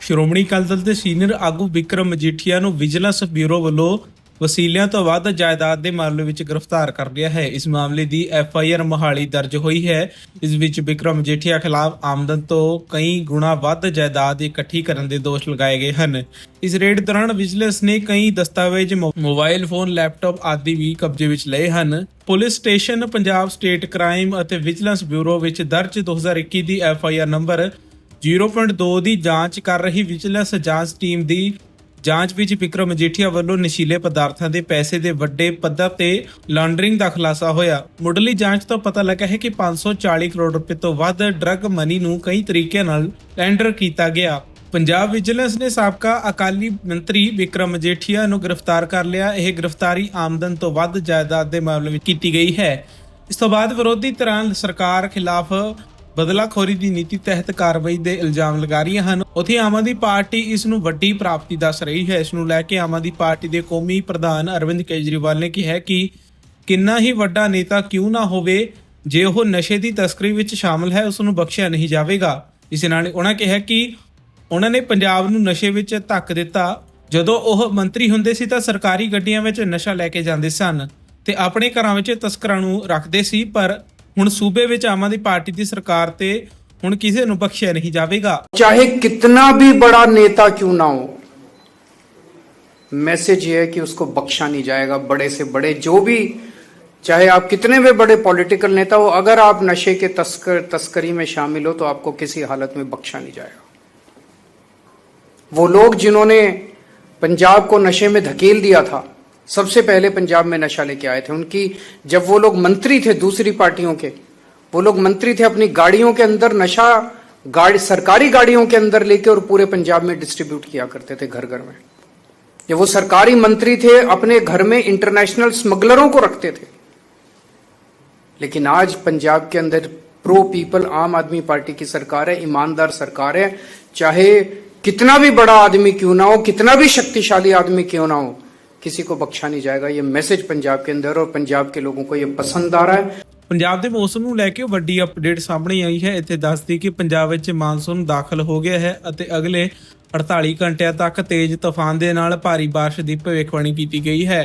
ਸ਼੍ਰੋਮਣੀ ਅਕਾਲੀ ਦਲ ਦੇ ਸੀਨੀਅਰ ਆਗੂ ਵਿਕਰਮ ਮਜੀਠੀਆ ਨੂੰ ਵਿਜੀਲੈਂਸ ਬਿਊਰੋ ਵੱਲੋਂ ਵਸੀਲਿਆਂ ਤੋਂ ਵੱਧ ਜਾਇਦਾਦ ਦੇ ਮਾਮਲੇ ਵਿੱਚ ਗ੍ਰਿਫਤਾਰ ਕਰ ਲਿਆ ਹੈ। ਇਸ ਮਾਮਲੇ ਦੀ ਐਫ ਆਈ ਆਰ ਮਹਾਲੀ ਦਰਜ ਹੋਈ ਹੈ। ਇਸ ਵਿੱਚ ਵਿਕਰਮ ਮਜੀਠੀਆ ਖਿਲਾਫ ਆਮਦਨ ਤੋਂ ਕਈ ਗੁਣਾ ਵੱਧ ਜਾਇਦਾਦ ਇਕੱਠੀ ਕਰਨ ਦੇ ਦੋਸ਼ ਲਗਾਏ ਗਏ ਹਨ। ਇਸ ਰੇਡ ਦੌਰਾਨ ਵਿਜੀਲੈਂਸ ਨੇ ਕਈ ਦਸਤਾਵੇਜ਼, ਮੋ- ਮੋਬਾਈਲ ਫੋਨ, ਲੈਪਟਾਪ ਆਦਿ ਵੀ ਕਬਜ਼ੇ ਵਿੱਚ ਲਏ ਹਨ। Police station, Punjab state crime ਅਤੇ ਵਿਜੀਲੈਂਸ ਬਿਊਰੋ ਵਿੱਚ ਦਰਜ 2021 ਦੀ ਐਫ ਆਈ ਆਰ ਨੰਬਰ 0.2 ਦੀ ਜਾਂਚ ਕਰ ਰਹੀ ਵਿਜੀਲੈਂਸ ਜਾਂਚ ਟੀਮ ਦੀ ਜਾਂਚ ਵਿੱਚ ਵਿਕਰਮ ਮਜੀਠੀਆ ਵੱਲੋਂ ਨਸ਼ੀਲੇ ਪਦਾਰਥਾਂ ਦੇ ਪੈਸੇ ਦੇ ਵੱਡੇ ਪੱਧਰ ਤੇ ਲਾਂਡਰਿੰਗ ਦਾ ਖੁਲਾਸਾ ਹੋਇਆ। ਮੁੱਢਲੀ ਜਾਂਚ ਤੋਂ ਪਤਾ ਲੱਗਾ ਹੈ ਕਿ 540 ਕਰੋੜ ਰੁਪਏ ਤੋਂ ਵੱਧ ਡਰੱਗ ਮਨੀ ਨੂੰ ਕਈ ਤਰੀਕਿਆਂ ਨਾਲ ਟੈਂਡਰ ਕੀਤਾ ਗਿਆ। ਪੰਜਾਬ ਵਿਜੀਲੈਂਸ ਨੇ ਸਾਬਕਾ ਅਕਾਲੀ ਮੰਤਰੀ ਵਿਕਰਮ ਮਜੀਠੀਆ ਨੂੰ ਗ੍ਰਿਫਤਾਰ ਕਰ ਲਿਆ। ਇਹ ਗ੍ਰਿਫਤਾਰੀ ਆਮਦਨ ਤੋਂ ਵੱਧ ਜਾਇਦਾਦ ਦੇ ਮਾਮਲੇ ਵਿੱਚ ਕੀਤੀ ਗਈ ਹੈ। ਇਸ ਤੋਂ ਬਾਅਦ ਵਿਰੋਧੀ ਧਿਰਾਂ ਸਰਕਾਰ ਖਿਲਾਫ ਬਦਲਾਖੋਰੀ ਦੀ ਨੀਤੀ ਤਹਿਤ ਕਾਰਵਾਈ ਦੇ ਇਲਜ਼ਾਮ ਲਗਾ ਰਹੀਆਂ ਹਨ। ਉਥੇ ਆਮ ਆਦਮੀ ਪਾਰਟੀ ਇਸ ਨੂੰ ਵੱਡੀ ਪ੍ਰਾਪਤੀ ਦੱਸ ਰਹੀ ਹੈ। ਇਸ ਨੂੰ ਲੈ ਕੇ ਆਮ ਆਦਮੀ ਪਾਰਟੀ ਦੇ ਕੌਮੀ ਪ੍ਰਧਾਨ ਅਰਵਿੰਦ ਕੇਜਰੀਵਾਲ ਨੇ ਕਿਹਾ ਕਿ ਕਿੰਨਾ ਹੀ ਵੱਡਾ ਨੇਤਾ ਕਿਉਂ ਨਾ ਹੋਵੇ, ਜੇ ਉਹ ਨਸ਼ੇ ਦੀ ਤਸਕਰੀ ਵਿੱਚ ਸ਼ਾਮਲ ਹੈ, ਉਸ ਨੂੰ ਬਖਸ਼ਿਆ ਨਹੀਂ ਜਾਵੇਗਾ। ਇਸ ਨਾਲ ਉਹਨਾਂ ਕਿਹਾ ਕਿ ਉਹਨਾਂ ਨੇ ਪੰਜਾਬ ਨੂੰ ਨਸ਼ੇ ਵਿੱਚ ਧੱਕ ਦਿੱਤਾ। ਜਦੋਂ ਉਹ ਮੰਤਰੀ ਹੁੰਦੇ ਸੀ ਤਾਂ ਸਰਕਾਰੀ ਗੱਡੀਆਂ ਵਿੱਚ ਨਸ਼ਾ ਲੈ ਕੇ ਜਾਂਦੇ ਸਨ ਤੇ ਆਪਣੇ ਘਰਾਂ ਵਿੱਚ ਤਸਕਰਾਂ ਨੂੰ ਰੱਖਦੇ ਸੀ, ਪਰ ਹੁਣ ਸੂਬੇ ਵਿੱਚ ਆਮ ਆਦਮੀ ਪਾਰਟੀ ਦੀ ਸਰਕਾਰ ਤੇ ਹੁਣ ਕਿਸੇ ਨੂੰ ਬਖਸ਼ਿਆ ਨਹੀਂ ਜਾਵੇਗਾ चाहे कितना भी बड़ा नेता क्यों ना हो मैसेज ये है कि उसको बख्शा नहीं जाएगा बड़े से बड़े जो भी चाहे आप कितने भी बड़े पॉलिटिकल नेता हो अगर आप नशे के तस्कर तस्करी में शामिल हो तो आपको किसी हालत में बख्शा नहीं जाएगा वो लोग जिन्होंने पंजाब को नशे में धकेल दिया था सबसे पहले पंजाब में नशा लेके आए थे उनकी। जब वो लोग मंत्री थे दूसरी पार्टियों के, वो लोग मंत्री थे अपनी गाड़ियों के अंदर नशा, गाड़ी, सरकारी गाड़ियों के अंदर लेके और पूरे पंजाब में डिस्ट्रीब्यूट किया करते थे घर घर में। जब वो सरकारी मंत्री थे, अपने घर में इंटरनेशनल स्मगलरों को रखते थे। लेकिन आज पंजाब के अंदर प्रो पीपल आम आदमी पार्टी की सरकार है, ईमानदार सरकार है। चाहे कितना भी बड़ा आदमी क्यों ना हो, कितना भी शक्तिशाली आदमी क्यों ना हो किसी को बख्शा नहीं जाएगा ये मैसेज पंजाब के अंदर और पंजाब के लोगों को ये पसंद आ रहा है ਪੰਜਾਬ ਦੇ ਮੌਸਮ ਨੂੰ ਲੈ ਕੇ ਵੱਡੀ ਅਪਡੇਟ ਸਾਹਮਣੇ ਆਈ ਹੈ ਇੱਥੇ ਦੱਸਦੀ ਕਿ ਪੰਜਾਬ ਵਿੱਚ ਮਾਨਸੂਨ ਦਾਖਲ ਹੋ ਗਿਆ ਹੈ ਅਤੇ ਅਗਲੇ 48 ਘੰਟਿਆਂ ਤੱਕ ਤੇਜ਼ ਤੂਫਾਨ ਦੇ ਨਾਲ ਭਾਰੀ ਬਾਰਿਸ਼ ਦੀ ਭਵਿੱਖਬਾਣੀ ਕੀਤੀ ਗਈ ਹੈ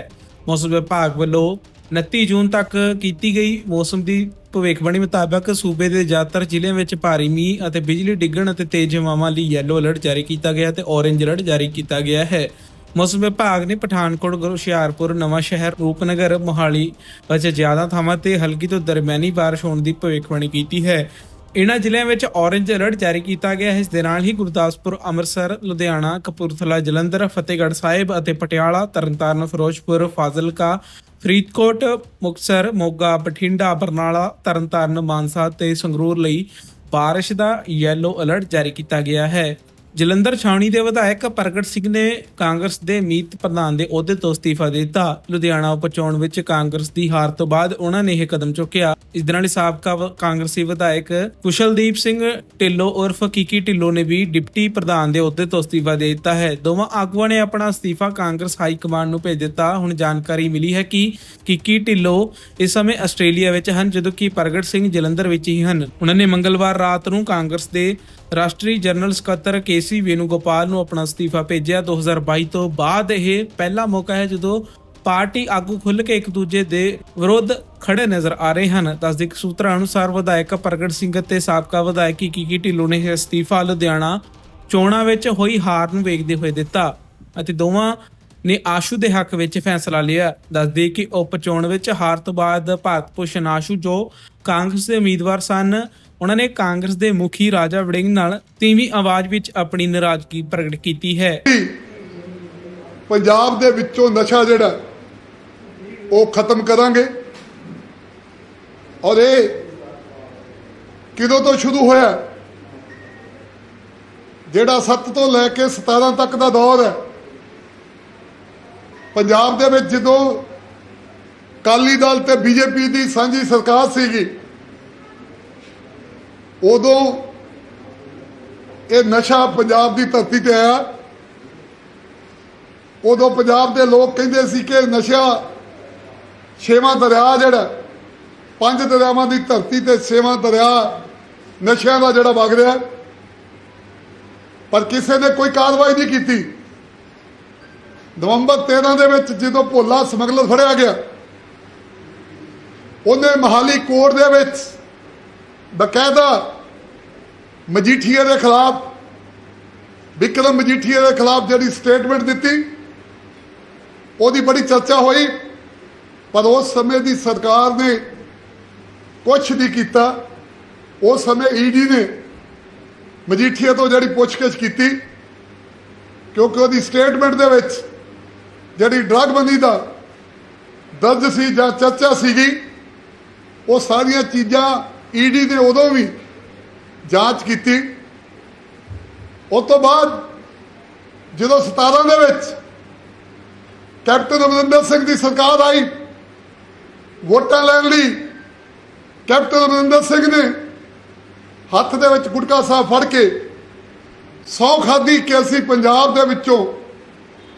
ਮੌਸਮ ਵਿਭਾਗ ਵੱਲੋਂ 29 ਜੂਨ ਤੱਕ ਕੀਤੀ ਗਈ ਮੌਸਮ ਦੀ ਭਵਿੱਖਬਾਣੀ ਮੁਤਾਬਕ ਸੂਬੇ ਦੇ ਜ਼ਿਆਦਾਤਰ ਜ਼ਿਲ੍ਹਿਆਂ ਵਿੱਚ ਭਾਰੀ ਮੀਂਹ ਅਤੇ ਬਿਜਲੀ ਡਿੱਗਣ ਅਤੇ ਤੇਜ਼ ਹਵਾਵਾਂ ਲਈ ਯੈਲੋ ਅਲਰਟ ਜਾਰੀ ਕੀਤਾ ਗਿਆ ਤੇ ਔਰੇਂਜ ਅਲਰਟ ਜਾਰੀ ਕੀਤਾ ਗਿਆ ਹੈ ਮੌਸਮ ਵਿਭਾਗ ਨੇ ਪਠਾਨਕੋਟ, ਹੁਸ਼ਿਆਰਪੁਰ ਨਵਾਂ ਸ਼ਹਿਰ ਰੂਪਨਗਰ, ਮੋਹਾਲੀ ਵਿੱਚ ਜ਼ਿਆਦਾ ਥਾਵਾਂ ਤੇ ਹਲਕੀ ਤੋਂ ਦਰਮਿਆਨੀ ਬਾਰਿਸ਼ ਹੋਣ ਦੀ ਭਵਿੱਖਬਾਣੀ ਕੀਤੀ ਹੈ। ਇਨ੍ਹਾਂ ਜ਼ਿਲ੍ਹਿਆਂ ਵਿੱਚ ਔਰੇਂਜ ਅਲਰਟ ਜਾਰੀ ਕੀਤਾ ਗਿਆ ਹੈ। ਇਸ ਦੇ ਨਾਲ ਹੀ ਗੁਰਦਾਸਪੁਰ, ਅੰਮ੍ਰਿਤਸਰ, ਲੁਧਿਆਣਾ, ਕਪੂਰਥਲਾ, ਜਲੰਧਰ, ਫਤਿਹਗੜ੍ਹ ਸਾਹਿਬ ਅਤੇ ਪਟਿਆਲਾ, ਤਰਨਤਾਰਨ, ਫਿਰੋਜ਼ਪੁਰ, ਫਾਜ਼ਿਲਕਾ, ਫਰੀਦਕੋਟ, ਮੁਕਤਸਰ, ਮੋਗਾ, ਬਠਿੰਡਾ, ਬਰਨਾਲਾ, ਤਰਨਤਾਰਨ, ਮਾਨਸਾ ਤੇ ਸੰਗਰੂਰ ਲਈ ਬਾਰਿਸ਼ ਦਾ ਯੈਲੋ ਅਲਰਟ ਜਾਰੀ ਕੀਤਾ ਗਿਆ ਹੈ। ਜਲੰਧਰ ਛਾਉਣੀ ਦੇ ਵਿਧਾਇਕ ਪ੍ਰਗਟ ਸਿੰਘ ਨੇ ਕਾਂਗਰਸ ਦੇ ਮੀਤ ਪ੍ਰਧਾਨ ਦੇ ਅਹੁਦੇ ਤੋਂ ਅਸਤੀਫਾ ਦੇ ਦਿੱਤਾ। ਲੁਧਿਆਣਾ ਉਪਚੋਣ ਵਿੱਚ ਕਾਂਗਰਸ ਦੀ ਹਾਰ ਤੋਂ ਬਾਅਦ ਉਹਨਾਂ ਨੇ ਇਹ ਕਦਮ ਚੁੱਕਿਆ। ਇਸ ਦੇ ਨਾਲ ਸਾਬਕਾ ਕਾਂਗਰਸੀ ਵਿਧਾਇਕ ਕੁਸ਼ਲਦੀਪ ਸਿੰਘ ਢਿੱਲੋਂ ਉਰਫ ਕੀਕੀ ਢਿੱਲੋਂ ਨੇ ਵੀ ਡਿਪਟੀ ਪ੍ਰਧਾਨ ਦੇ ਅਹੁਦੇ ਤੋਂ ਅਸਤੀਫਾ ਦੇ ਦਿੱਤਾ ਹੈ। ਦੋਵਾਂ ਆਗੂਆਂ ਨੇ ਆਪਣਾ ਅਸਤੀਫਾ ਕਾਂਗਰਸ ਹਾਈ ਕਮਾਂਡ ਨੂੰ ਭੇਜ ਦਿੱਤਾ। ਹੁਣ ਜਾਣਕਾਰੀ ਮਿਲੀ ਹੈ ਕਿ ਕੀਕੀ ਢਿੱਲੋਂ ਇਸ ਸਮੇਂ ਆਸਟ੍ਰੇਲੀਆ ਵਿੱਚ ਹਨ, ਜਦੋਂ ਕਿ ਪ੍ਰਗਟ ਸਿੰਘ ਜਲੰਧਰ ਵਿੱਚ ਹੀ ਹਨ। ਉਹਨਾਂ ਨੇ ਮੰਗਲਵਾਰ ਰਾਤ ਨੂੰ ਕਾਂਗਰਸ ਦੇ ਰਾਸ਼ਟਰੀ ਜਨਰਲ ਸਕੱਤਰ ਕੇਸੀ ਵੇਨੂਗੋਪਾਲ ਨੂੰ ਆਪਣਾ ਅਸਤੀਫਾ ਭੇਜਿਆ। 2022 ਤੋਂ ਬਾਅਦ ਇਹ ਪਹਿਲਾ ਮੌਕਾ ਹੈ ਜਦੋਂ ਪਾਰਟੀ ਆਗੂ ਖੁੱਲ੍ਹ ਕੇ ਇੱਕ ਦੂਜੇ ਦੇ ਵਿਰੁੱਧ ਖੜੇ ਨਜ਼ਰ ਆ ਰਹੇ ਹਨ। ਤਸਦੀਕ ਸੂਤਰਾਂ ਅਨੁਸਾਰ ਵਿਧਾਇਕ ਪ੍ਰਗਟ ਸਿੰਘ ਅਤੇ ਸਾਬਕਾ ਵਿਧਾਇਕ ਕੀਕੀ ਢਿੱਲੋਂ ਨੇ ਇਹ ਅਸਤੀਫਾ ਲੁਧਿਆਣਾ ਚੋਣਾਂ ਵਿੱਚ ਹੋਈ ਹਾਰ ਨੂੰ ਵੇਖਦੇ ਹੋਏ ਦਿੱਤਾ ਅਤੇ ਦੋਵਾਂ ਨੇ ਆਸ਼ੂ ਦੇ ਹੱਕ ਵਿੱਚ ਫੈਸਲਾ ਲਿਆ। ਦੱਸਦੇ ਕਿ ਉਪ ਚੋਣ ਵਿੱਚ ਹਾਰ ਤੋਂ ਬਾਅਦ ਭਾਰਤ ਭੂਸ਼ਣ ਆਸ਼ੂ ਜੋ ਕਾਂਗਰਸ ਦੇ ਉਮੀਦਵਾਰ ਸਨ ਉਹਨਾਂ ਨੇ ਕਾਂਗਰਸ ਦੇ ਮੁਖੀ ਰਾਜਾ ਵੜਿੰਗ ਨਾਲ ਤੀਵੀਂ ਆਵਾਜ਼ ਵਿੱਚ ਆਪਣੀ ਨਾਰਾਜ਼ਗੀ ਪ੍ਰਗਟ ਕੀਤੀ ਹੈ। ਪੰਜਾਬ ਦੇ ਵਿੱਚੋਂ ਨਸ਼ਾ ਜਿਹੜਾ, ਉਹ ਖਤਮ ਕਰਾਂਗੇ। ਔਰ ਇਹ ਕਿਦੋਂ ਤੋਂ ਸ਼ੁਰੂ ਹੋਇਆ? ਜਿਹੜਾ 7 ਤੋਂ ਲੈ ਕੇ 17 ਤੱਕ ਦਾ ਦੌਰ ਹੈ, ਪੰਜਾਬ ਦੇ ਵਿੱਚ ਜਦੋਂ ਕਾਲੀ ਦਲ ਤੇ ਬੀਜੇਪੀ ਦੀ ਸਾਂਝੀ ਸਰਕਾਰ ਸੀਗੀ ਉਦੋਂ ਇਹ ਨਸ਼ਾ ਪੰਜਾਬ ਦੀ ਧਰਤੀ ਤੇ ਆਇਆ। ਉਦੋਂ ਪੰਜਾਬ ਦੇ ਲੋਕ ਕਹਿੰਦੇ ਸੀ ਕਿ ਨਸ਼ਾ ਛੇਵਾਂ ਦਰਿਆ ਜਿਹੜਾ, ਪੰਜ ਦਰਿਆਵਾਂ ਦੀ ਧਰਤੀ ਤੇ ਛੇਵਾਂ ਦਰਿਆ ਨਸ਼ਿਆਂ ਦਾ ਜਿਹੜਾ ਵਗ ਰਿਹਾ। ਪਰ ਕਿਸੇ ਨੇ ਕੋਈ ਕਾਰਵਾਈ ਨਹੀਂ ਕੀਤੀ। ਨਵੰਬਰ 13 ਦੇ ਵਿੱਚ ਜਦੋਂ ਭੋਲਾ ਸਮਗਲਰ ਫੜਿਆ ਗਿਆ, ਉਹਨੇ ਮਹਾਲੀ ਕੋਰਟ ਦੇ ਵਿੱਚ ਬਕਾਇਦਾ ਮਜੀਠੀਆ ਦੇ ਖਿਲਾਫ, ਵਿਕਰਮ ਮਜੀਠੀਆ ਦੇ ਖਿਲਾਫ ਜਿਹੜੀ ਸਟੇਟਮੈਂਟ ਦਿੱਤੀ, ਉਹਦੀ ਬੜੀ ਚਰਚਾ ਹੋਈ, ਪਰ ਉਸ ਸਮੇਂ ਦੀ ਸਰਕਾਰ ਨੇ ਕੁਛ ਨਹੀਂ ਕੀਤਾ। ਉਸ ਸਮੇਂ ਈਡੀ ਨੇ ਮਜੀਠੀਆ ਤੋਂ ਜਿਹੜੀ ਪੁੱਛਗਿੱਛ ਕੀਤੀ, ਕਿਉਂਕਿ ਉਹਦੀ ਸਟੇਟਮੈਂਟ ਦੇ ਵਿੱਚ ਜਿਹੜੀ ਡਰੱਗ ਬੰਦੀ ਦਾ ਦਰਜ ਸੀ ਜਾਂ ਚਰਚਾ ਸੀਗੀ, ਉਹ ਸਾਰੀਆਂ ਚੀਜ਼ਾਂ ਈਡੀ ਨੇ ਉਦੋਂ ਵੀ ਜਾਂਚ ਕੀਤੀ। ਉਸ ਤੋਂ ਬਾਅਦ ਜਦੋਂ 17 ਦੇ ਵਿੱਚ ਕੈਪਟਨ ਅਮਰਿੰਦਰ ਸਿੰਘ ਦੀ ਸਰਕਾਰ ਆਈ, ਵੋਟਾਂ ਲੈਣ ਲਈ ਕੈਪਟਨ ਅਮਰਿੰਦਰ ਸਿੰਘ ਨੇ ਹੱਥ ਦੇ ਵਿੱਚ ਗੁਟਕਾ ਸਾਹਿਬ ਫੜ ਕੇ ਸੌ ਖਾਦੀ ਕਿ ਅਸੀਂ ਪੰਜਾਬ ਦੇ ਵਿੱਚੋਂ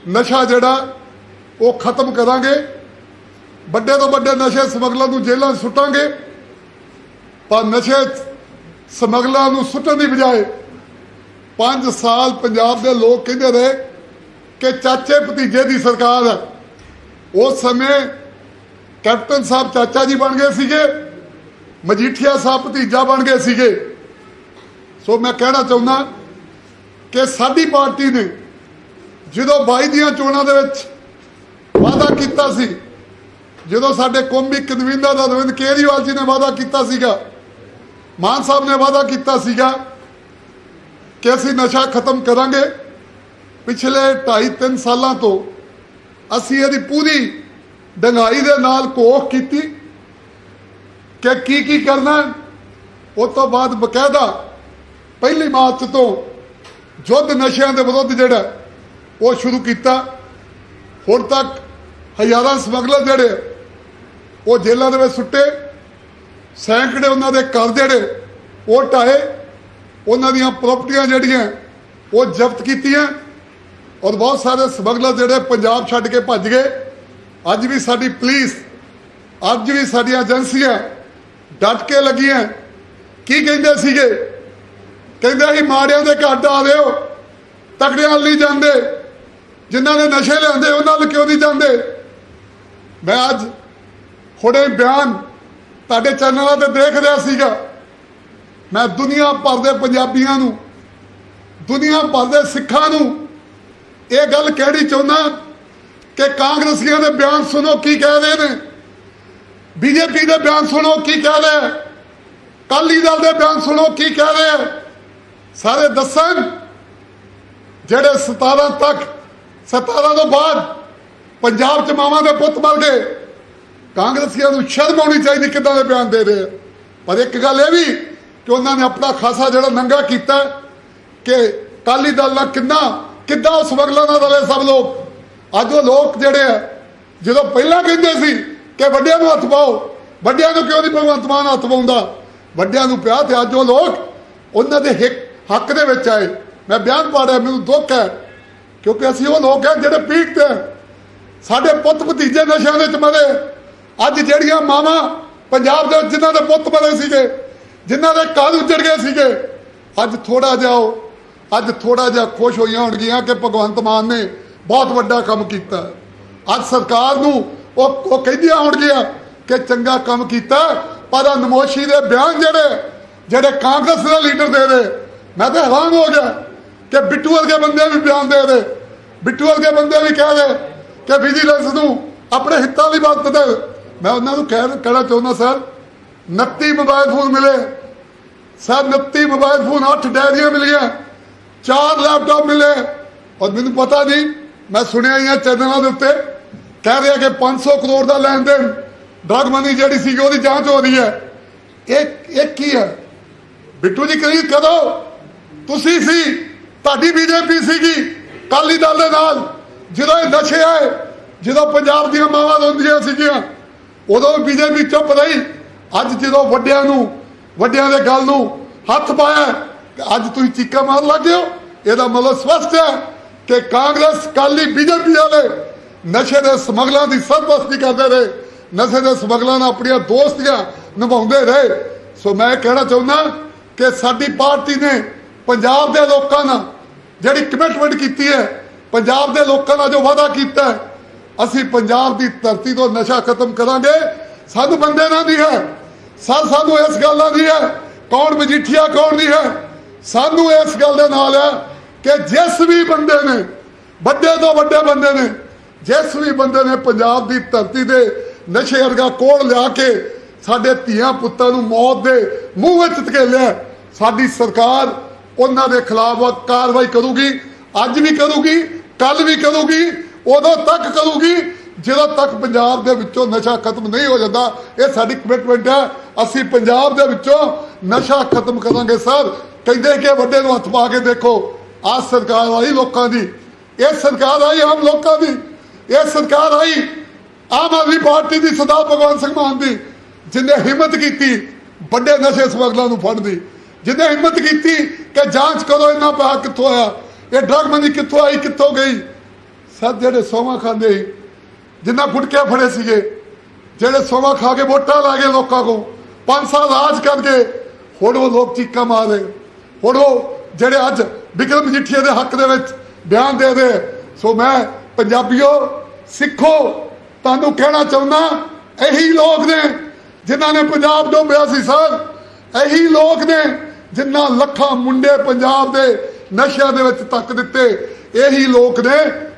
ਨਸ਼ਾ ਜਿਹੜਾ ਉਹ ਖਤਮ ਕਰਾਂਗੇ। ਵੱਡੇ ਤੋਂ ਵੱਡੇ ਨਸ਼ੇ ਸਮਗਲਰ ਨੂੰ ਜੇਲ੍ਹਾਂ 'ਚ ਸੁੱਟਾਂਗੇ। ਪਰ ਨਸ਼ੇ ਸਮਗਲਰਾਂ ਨੂੰ ਸੁੱਟਣ ਦੀ ਬਜਾਏ 5 ਸਾਲ ਪੰਜਾਬ ਦੇ ਲੋਕ ਕਹਿੰਦੇ ਰਹੇ ਕਿ ਚਾਚੇ ਭਤੀਜੇ ਦੀ ਸਰਕਾਰ ਹੈ। ਉਸ ਸਮੇਂ ਕੈਪਟਨ ਸਾਹਿਬ ਚਾਚਾ ਜੀ ਬਣ ਗਏ ਸੀਗੇ, ਮਜੀਠੀਆ ਸਾਹਿਬ ਭਤੀਜਾ ਬਣ ਗਏ ਸੀਗੇ। ਸੋ ਮੈਂ ਕਹਿਣਾ ਚਾਹੁੰਦਾ ਕਿ ਸਾਡੀ ਪਾਰਟੀ ਨੇ ਜਦੋਂ 22 ਦੀਆਂ ਚੋਣਾਂ ਦੇ ਵਿੱਚ ਵਾਅਦਾ ਕੀਤਾ ਸੀ, ਜਦੋਂ ਸਾਡੇ ਕੌਮੀ ਕਨਵੀਨਰ ਅਰਵਿੰਦ ਕੇਜਰੀਵਾਲ ਜੀ ਨੇ ਵਾਅਦਾ ਕੀਤਾ ਸੀਗਾ ਮਾਨ ਸਾਹਿਬ ਨੇ ਵਾਅਦਾ ਕੀਤਾ ਸੀਗਾ ਕਿ ਅਸੀਂ ਨਸ਼ਾ ਖਤਮ ਕਰਾਂਗੇ। ਪਿਛਲੇ 2.5 3 ਸਾਲਾਂ ਤੋਂ ਅਸੀਂ ਇਹਦੀ ਪੂਰੀ ਡੰਗਾਈ ਦੇ ਨਾਲ ਕੋਖ ਕੀਤੀ ਕਿ ਕੀ ਕੀ ਕਰਨਾ ਹੈ। ਉਸ ਤੋਂ ਬਾਅਦ ਬਕਾਇਦਾ ਪਹਿਲੀ ਮਾਰਚ ਤੋਂ ਯੁੱਧ ਨਸ਼ਿਆਂ ਦੇ ਵਿਰੁੱਧ ਜਿਹੜਾ ਉਹ ਸ਼ੁਰੂ ਕੀਤਾ। ਹੁਣ ਤੱਕ ਹਜ਼ਾਰਾਂ ਸਮਗਲਰ ਜਿਹੜੇ ਉਹ ਜੇਲ੍ਹਾਂ ਦੇ ਵਿੱਚ ਸੁੱਟੇ। ਸੈਂਕੜੇ ਉਹਨਾਂ ਦੇ ਘਰ ਜਿਹੜੇ, ਉਹ ਢਾਏ ਉਹਨਾਂ ਦੀਆਂ ਪ੍ਰਾਪਰਟੀਆਂ ਜਿਹੜੀਆਂ, ਉਹ ਜ਼ਬਤ ਕੀਤੀਆਂ ਔਰ ਬਹੁਤ ਸਾਰੇ ਸਮਗਲਰ ਜਿਹੜੇ ਪੰਜਾਬ ਛੱਡ ਕੇ ਭੱਜ ਗਏ। ਅੱਜ ਵੀ ਸਾਡੀ ਪੁਲਿਸ, ਅੱਜ ਵੀ ਸਾਡੀਆਂ ਏਜੰਸੀਆਂ ਡਟ ਕੇ ਲੱਗੀਆਂ। ਕੀ ਕਹਿੰਦੇ ਸੀਗੇ? ਕਹਿੰਦੇ ਅਸੀਂ ਮਾੜਿਆਂ ਦੇ ਘਰ ਆ ਦਿਓ ਤਕੜਿਆਂ ਵੱਲ ਨਹੀਂ ਜਾਂਦੇ। ਜਿਨ੍ਹਾਂ ਨੇ ਨਸ਼ੇ ਲਿਆਂਦੇ ਉਹਨਾਂ ਨੂੰ ਕਿਉਂ ਨਹੀਂ ਜਾਂਦੇ? ਮੈਂ ਅੱਜ ਹੁਣੇ ਬਿਆਨ ਤੁਹਾਡੇ ਚੈਨਲਾਂ ਤੇ ਦੇਖ ਰਿਹਾ ਸੀਗਾ। ਮੈਂ ਦੁਨੀਆ ਭਰ ਦੇ ਪੰਜਾਬੀਆਂ ਨੂੰ, ਦੁਨੀਆ ਭਰ ਦੇ ਸਿੱਖਾਂ ਨੂੰ ਇਹ ਗੱਲ ਕਹਿਣੀ ਚਾਹੁੰਦਾ ਕਿ ਕਾਂਗਰਸੀਆਂ ਦੇ ਬਿਆਨ ਸੁਣੋ ਕੀ ਕਹਿ ਰਹੇ ਨੇ। ਬੀਜੇਪੀ ਦੇ ਬਿਆਨ ਸੁਣੋ ਕੀ ਕਹਿ ਰਹੇ ਹੈ। ਕਾਲੀ ਦਲ ਦੇ ਬਿਆਨ ਸੁਣੋ ਕੀ ਕਹਿ ਰਹੇ ਸਾਰੇ ਦੱਸਣ ਜਿਹੜੇ 17 ਤੱਕ 17 ਤੋਂ ਬਾਅਦ ਪੰਜਾਬ ਚ ਮਾਵਾਂ ਦੇ ਪੁੱਤ ਮਰ ਗਏ। ਕਾਂਗਰਸੀਆਂ ਨੂੰ ਸ਼ਰਮ ਆਉਣੀ ਚਾਹੀਦੀ, ਕਿੱਦਾਂ ਦੇ ਬਿਆਨ ਦੇ ਰਹੇ ਆ। ਪਰ ਇੱਕ ਗੱਲ ਇਹ ਵੀ ਕਿ ਉਹਨਾਂ ਨੇ ਆਪਣਾ ਖਾਸਾ ਜਿਹੜਾ ਨੰਗਾ ਕੀਤਾ ਕਿ ਕਾਲੀ ਦਲ ਨਾਲ ਕਿੰਨਾ, ਕਿੱਦਾਂ ਉਸ ਵਗਲਾਂ ਨਾਲ ਰਲੇ ਸਭ ਲੋਕ। ਅੱਜ ਉਹ ਲੋਕ ਜਿਹੜੇ ਆ, ਜਦੋਂ ਪਹਿਲਾਂ ਕਹਿੰਦੇ ਸੀ ਕਿ ਵੱਡਿਆਂ ਨੂੰ ਹੱਥ ਪਾਓ, ਵੱਡਿਆਂ ਨੂੰ ਕਿਉਂ ਨਹੀਂ ਭਗਵੰਤ ਮਾਨ ਹੱਥ ਪਾਉਂਦਾ? ਵੱਡਿਆਂ ਨੂੰ ਪਿਆ ਤੇ ਅੱਜ ਉਹ ਲੋਕ ਉਹਨਾਂ ਦੇ ਹੱਕ ਦੇ ਵਿੱਚ ਆਏ। ਮੈਂ ਬਿਆਨ ਪਾੜਿਆ ਮੈਨੂੰ ਦੁੱਖ ਹੈ, ਕਿਉਂਕਿ ਅਸੀਂ ਉਹ ਲੋਕ ਹੈ ਜਿਹੜੇ ਪੀੜਤ ਹੈ ਸਾਡੇ ਪੁੱਤ ਭਤੀਜੇ ਨਸ਼ਿਆਂ ਦੇ ਚ ਮਰੇ ਅੱਜ ਜਿਹੜੀਆਂ ਮਾਵਾਂ ਪੰਜਾਬ ਦੇ ਵਿੱਚ ਜਿਨ੍ਹਾਂ ਦੇ ਪੁੱਤ ਬਣੇ ਸੀਗੇ, ਜਿਨ੍ਹਾਂ ਦੇ ਕਾਲ ਉੱਜੜ ਗਏ ਸੀਗੇ, ਅੱਜ ਥੋੜਾ ਜਾਓ ਅੱਜ ਥੋੜਾ ਜਿਹਾ ਖੁਸ਼ ਹੋਈਆਂ ਹੋਣਗੀਆਂ ਕਿ ਭਗਵੰਤ ਮਾਨ ਨੇ ਬਹੁਤ ਵੱਡਾ ਕੰਮ ਕੀਤਾ। ਅੱਜ ਸਰਕਾਰ ਨੂੰ ਉਹ ਉਹ ਕਹਿੰਦੀਆਂ ਹੋਣਗੀਆਂ ਕਿ ਚੰਗਾ ਕੰਮ ਕੀਤਾ, ਪਰ ਆਹ ਨਮੋਸ਼ੀ ਦੇ ਬਿਆਨ ਜਿਹੜੇ ਜਿਹੜੇ ਕਾਂਗਰਸ ਦੇ ਲੀਡਰ ਦੇ ਦੇ, ਮੈਂ ਤਾਂ ਹੈਰਾਨ ਹੋ ਗਿਆ ਕਿ ਬਿੱਟੂ ਵਰਗੇ ਬੰਦੇ ਵੀ ਬਿਆਨ ਦੇ ਦੇ। ਬਿੱਟੂ ਵਰਗੇ ਬੰਦੇ ਵੀ ਕਹਿ ਦੇ ਕਿ ਵਿਜੀਲੈਂਸ ਨੂੰ ਆਪਣੇ ਹਿੱਤਾਂ ਲਈ ਵਰਤਦੇ ਮੈਂ ਉਹਨਾਂ ਨੂੰ ਕਹਿ ਕਹਿਣਾ ਚਾਹੁੰਦਾ, ਸਰ 29 ਮੋਬਾਈਲ ਫੋਨ ਮਿਲੇ। ਸਰ 29 ਮੋਬਾਈਲ ਫੋਨ 8 ਡੈਰੀਆਂ ਮਿਲੀਆਂ। ਚਾਰ ਲੈਪਟਾਪ ਮਿਲੇ। ਔਰ ਮੈਨੂੰ ਪਤਾ ਨਹੀਂ, ਮੈਂ ਸੁਣਿਆ ਹੀ ਆ ਚੈਨਲਾਂ ਦੇ ਉੱਤੇ, ਕਹਿ ਰਿਹਾ ਕਿ 500 ਕਰੋੜ ਦਾ ਲੈਣ ਦੇਣ ਡਰਗ ਮਨੀ ਜਿਹੜੀ ਸੀ ਉਹਦੀ ਜਾਂਚ ਹੋ ਰਹੀ ਹੈ। ਇਹ ਇਹ ਕੀ ਹੈ? ਬਿੱਟੂ ਜੀ ਕਰੀ ਕਦੋਂ? ਤੁਸੀਂ ਸੀ, ਤੁਹਾਡੀ ਬੀਜੇਪੀ ਸੀਗੀ ਕਾਲੀ ਦਲ ਦੇ ਨਾਲ, ਜਦੋਂ ਇਹ ਨਸ਼ੇ ਆਏ, ਜਦੋਂ ਪੰਜਾਬ ਦੀਆਂ ਮਾਵਾਂ ਰੋਂਦੀਆਂ ਸੀਗੀਆਂ ਉਦੋਂ ਬੀਜੇਪੀ ਚੁੱਪ ਰਹੀ। ਅੱਜ ਜਦੋਂ ਵੱਡਿਆਂ ਨੂੰ, ਵੱਡਿਆਂ ਦੇ ਗੱਲ ਨੂੰ ਹੱਥ ਪਾਇਆ, ਅੱਜ ਤੁਸੀਂ ਚੀਕਾਂ ਮਾਰ ਲੱਗੇ ਹੋ। ਇਹਦਾ ਮਤਲਬ ਸਪਸ਼ਟ ਹੈ ਕਿ ਕਾਂਗਰਸ ਕਾਲੀ ਬੀਜੇਪੀ ਵਾਲੇ ਨਸ਼ੇ ਦੇ ਸਮਗਲਾਂ ਦੀ ਸਰਪ੍ਰਸਤੀ ਕਰਦੇ ਰਹੇ। ਨਸ਼ੇ ਦੇ ਸਮਗਲਾਂ ਨਾਲ ਆਪਣੀਆਂ ਦੋਸਤੀਆਂ ਨਿਭਾਉਂਦੇ ਰਹੇ। ਸੋ ਮੈਂ ਕਹਿਣਾ ਚਾਹੁੰਦਾ ਕਿ ਸਾਡੀ ਪਾਰਟੀ ਨੇ ਪੰਜਾਬ ਦੇ ਲੋਕਾਂ ਨਾਲ ਜਿਹੜੀ ਕਮਿਟਮੈਂਟ ਕੀਤੀ ਹੈ, ਪੰਜਾਬ ਦੇ ਲੋਕਾਂ ਨਾਲ ਜੋ ਵਾਅਦਾ ਕੀਤਾ ਹੈ ਅਸੀਂ ਪੰਜਾਬ ਦੀ ਧਰਤੀ ਤੋਂ ਨਸ਼ਾ ਖਤਮ ਕਰਾਂਗੇ। ਸਾਨੂੰ ਬੰਦੇ ਨਾਲ ਨਹੀਂ ਹੈ। ਸਰ, ਸਾਨੂੰ ਇਸ ਗੱਲ ਦਾ ਨਹੀਂ ਹੈ। ਕੌਣ ਮਜੀਠੀਆ, ਕੌਣ ਨਹੀਂ ਹੈ। ਸਾਨੂੰ ਇਸ ਗੱਲ ਦੇ ਨਾਲ ਹੈ ਕਿ ਜਿਸ ਵੀ ਬੰਦੇ ਨੇ, ਵੱਡੇ ਤੋਂ ਵੱਡੇ ਬੰਦੇ ਨੇ, ਜਿਸ ਵੀ ਬੰਦੇ ਨੇ ਪੰਜਾਬ ਦੀ ਧਰਤੀ ਦੇ ਨਸ਼ੇ ਵਰਗਾ ਕੋੜ ਲਿਆ ਕੇ ਸਾਡੇ ਧੀਆਂ ਪੁੱਤਾਂ ਨੂੰ ਮੌਤ ਦੇ ਮੂੰਹ ਵਿੱਚ ਧਕੇਲਿਆ ਸਾਡੀ ਸਰਕਾਰ ਉਹਨਾਂ ਦੇ ਖਿਲਾਫ ਕਾਰਵਾਈ ਕਰੂਗੀ, ਅੱਜ ਵੀ ਕਰੂਗੀ ਕੱਲ ਵੀ ਕਰੂਗੀ ਉਦੋਂ ਤੱਕ ਕਰੂਗੀ ਜਦੋਂ ਤੱਕ ਪੰਜਾਬ ਦੇ ਵਿੱਚੋਂ ਨਸ਼ਾ ਖਤਮ ਨਹੀਂ ਹੋ ਜਾਂਦਾ, ਇਹ ਸਾਡੀ ਕਮਿਟਮੈਂਟ ਹੈ। ਅਸੀਂ ਪੰਜਾਬ ਦੇ ਵਿੱਚੋਂ ਨਸ਼ਾ ਖਤਮ ਕਰਾਂਗੇ, ਸਰ। ਕਹਿੰਦੇ ਕਿ ਵੱਡੇ ਨੂੰ ਹੱਥ ਪਾ ਕੇ ਦੇਖੋ, ਆਹ ਸਰਕਾਰ ਆਈ ਲੋਕਾਂ ਦੀ। ਇਹ ਸਰਕਾਰ ਆਈ ਆਮ ਲੋਕਾਂ ਦੀ। ਇਹ ਸਰਕਾਰ ਆਈ ਆਮ ਆਦਮੀ ਪਾਰਟੀ ਦੀ, ਸਰਦਾਰ ਭਗਵੰਤ ਸਿੰਘ ਮਾਨ ਦੀ, ਜਿਨੇ ਹਿੰਮਤ ਕੀਤੀ ਵੱਡੇ ਨਸ਼ੇ ਸਮਗਲਰਾਂ ਨੂੰ ਫੜਨ ਦੀ। ਜਿਨੇ ਹਿੰਮਤ ਕੀਤੀ ਕਿ ਜਾਂਚ ਕਰੋ ਇਹਨਾਂ ਪੈਸਾ ਕਿੱਥੋਂ ਆਇਆ? ਇਹ ਡਰਗ ਮੰਦੀ ਕਿੱਥੋਂ ਆਈ, ਕਿੱਥੋਂ ਗਈ? ਸਭ ਜਿਹੜੇ ਸੋਵਾ ਖਾਂਦੇ ਸੀ, ਜਿੰਨਾ ਗੁਟਕੇ ਫੜੇ ਸੀਗੇ, ਜਿਹੜੇ ਸੋਮਾ ਖਾ ਕੇ ਵੋਟਾਂ ਲਾ ਗਏ ਲੋਕਾਂ ਕੋ ਪੰਜ ਸਾਲ ਰਾਜ ਕਰਕੇ, ਹੁਣ ਉਹ ਲੋਕ ਚੀਕਾਂ ਮਾਰ ਹੁਣ ਉਹ ਜਿਹੜੇ ਅੱਜ ਵਿਕਰਮ ਮਜੀਠੀਆ ਦੇ ਹੱਕ ਦੇ ਵਿੱਚ ਬਿਆਨ ਦੇ ਰਹੇ। ਸੋ ਮੈਂ ਪੰਜਾਬੀਓ, ਸਿੱਖੋ, ਤੁਹਾਨੂੰ ਕਹਿਣਾ ਚਾਹੁੰਦਾ, ਇਹੀ ਲੋਕ ਨੇ ਜਿਨ੍ਹਾਂ ਨੇ ਪੰਜਾਬ ਡੋਬਿਆ ਸੀ, ਸਰ। ਇਹੀ ਲੋਕ ਨੇ ਜਿਨ੍ਹਾਂ ਲੱਖਾਂ ਮੁੰਡੇ ਪੰਜਾਬ ਦੇ ਨਸ਼ਿਆਂ ਦੇ ਵਿੱਚ ਤੱਕ ਦਿੱਤੇ। ਇਹੀ ਲੋਕ ਨੇ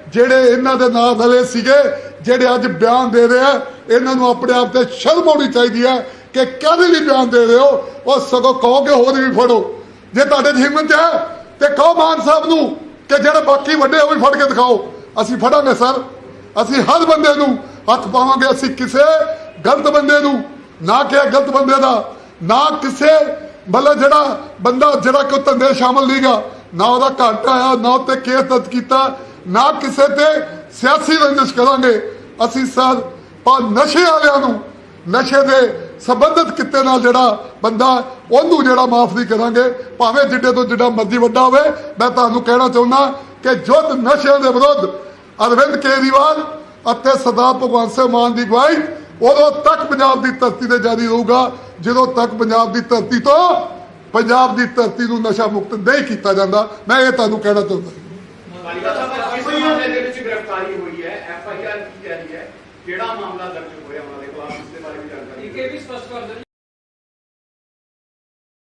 ਜਿਹੜੇ ਇਹਨਾਂ ਦੇ ਨਾਲ ਰਲੇ ਸੀਗੇ, ਜਿਹੜੇ ਅੱਜ ਬਿਆਨ ਦੇ ਰਹੇ ਆ, ਇਹਨਾਂ ਨੂੰ ਆਪਣੇ ਆਪ ਤੇ ਸ਼ਰਮ ਆਉਣੀ ਚਾਹੀਦੀ ਹੈ ਕਿ ਕਾਹਦੇ ਲਈ ਬਿਆਨ ਦੇ ਰਹੇ ਹੋ? ਉਹ ਸਗੋਂ ਕਹੋ ਕਿ ਹੋਰ ਵੀ ਫੜੋ। ਜੇ ਤੁਹਾਡੇ 'ਚ ਹਿੰਮਤ ਹੈ, ਤੇ ਕਹੋ ਮਾਨ ਸਾਹਿਬ ਨੂੰ ਕਿ ਜਿਹੜੇ ਬਾਕੀ ਵੱਡੇ ਉਹ ਵੀ ਫੜ ਕੇ ਦਿਖਾਓ। ਅਸੀਂ ਫੜਾਂਗੇ, ਸਰ। ਅਸੀਂ ਹਰ ਬੰਦੇ ਨੂੰ ਹੱਥ ਪਾਵਾਂਗੇ, ਅਸੀਂ ਕਿਸੇ ਗਲਤ ਬੰਦੇ ਨੂੰ, ਨਾ ਕਿ ਗਲਤ ਬੰਦੇ ਦਾ, ਨਾ ਕਿਸੇ ਮਤਲਬ ਜਿਹੜਾ ਬੰਦਾ ਜਿਹੜਾ ਕਿ ਉਹ ਧੰਦੇ ਸ਼ਾਮਲ ਨਹੀਂਗਾ ਨਾ ਉਹਦਾ ਘਾਟਾ ਆਇਆ, ਨਾ ਉੱਤੇ ਕੇਸ ਦਰਜ ਕੀਤਾ ਨਾ ਕਿਸੇ ਤੇ ਸਿਆਸੀ ਰੰਜਿਸ਼ ਕਰਾਂਗੇ। ਅਸੀਂ ਸਰ ਪਰ ਨਸ਼ੇ ਵਾਲਿਆਂ ਨੂੰ ਨਸ਼ੇ ਦੇ ਸੰਬੰਧਿਤ ਕਿੱਤੇ ਨਾਲ ਜਿਹੜਾ ਬੰਦਾ, ਉਹਨੂੰ ਜਿਹੜਾ ਮਾਫ ਨਹੀਂ ਕਰਾਂਗੇ। ਭਾਵੇਂ ਜਿੱਡੇ ਤੋਂ ਜਿੱਡਾ ਮਰਜ਼ੀ ਵੱਡਾ ਹੋਵੇ, ਮੈਂ ਤੁਹਾਨੂੰ ਕਹਿਣਾ ਚਾਹੁੰਦਾ ਕਿ ਜੁੱਧ ਨਸ਼ਿਆਂ ਦੇ ਵਿਰੁੱਧ ਅਰਵਿੰਦ ਕੇਜਰੀਵਾਲ ਅਤੇ ਸਰਦਾਰ ਭਗਵੰਤ ਸਿੰਘ ਮਾਨ ਦੀ ਅਗਵਾਈ ਉਦੋਂ ਤੱਕ ਪੰਜਾਬ ਦੀ ਧਰਤੀ ਤੇ ਜਾਰੀ ਰਹੂਗਾ, ਜਦੋਂ ਤੱਕ ਪੰਜਾਬ ਦੀ ਧਰਤੀ ਤੋਂ ਪੰਜਾਬ ਦੀ ਧਰਤੀ ਨੂੰ ਨਸ਼ਾ ਮੁਕਤ ਨਹੀਂ ਕੀਤਾ ਜਾਂਦਾ। ਮੈਂ ਇਹ ਤੁਹਾਨੂੰ ਕਹਿਣਾ ਚਾਹੁੰਦਾ। ਮਾਮਲੇ ਦੇ ਵਿੱਚ ਗ੍ਰਿਫਤਾਰੀ ਹੋਈ ਹੈ ਐਫ ਆਈ ਆਰ ਕੀ ਕਹਿ ਰਹੀ ਹੈ ਕਿਹੜਾ ਮਾਮਲਾ ਦਰਜ ਹੋਇਆ ਉਹਨਾਂ ਦੇ ਖਿਲਾਫ ਇਸ ਦੇ ਬਾਰੇ ਵੀ ਜਾਣਕਾਰੀ ਇਹ ਵੀ ਸਪਸ਼ਟ ਕਰ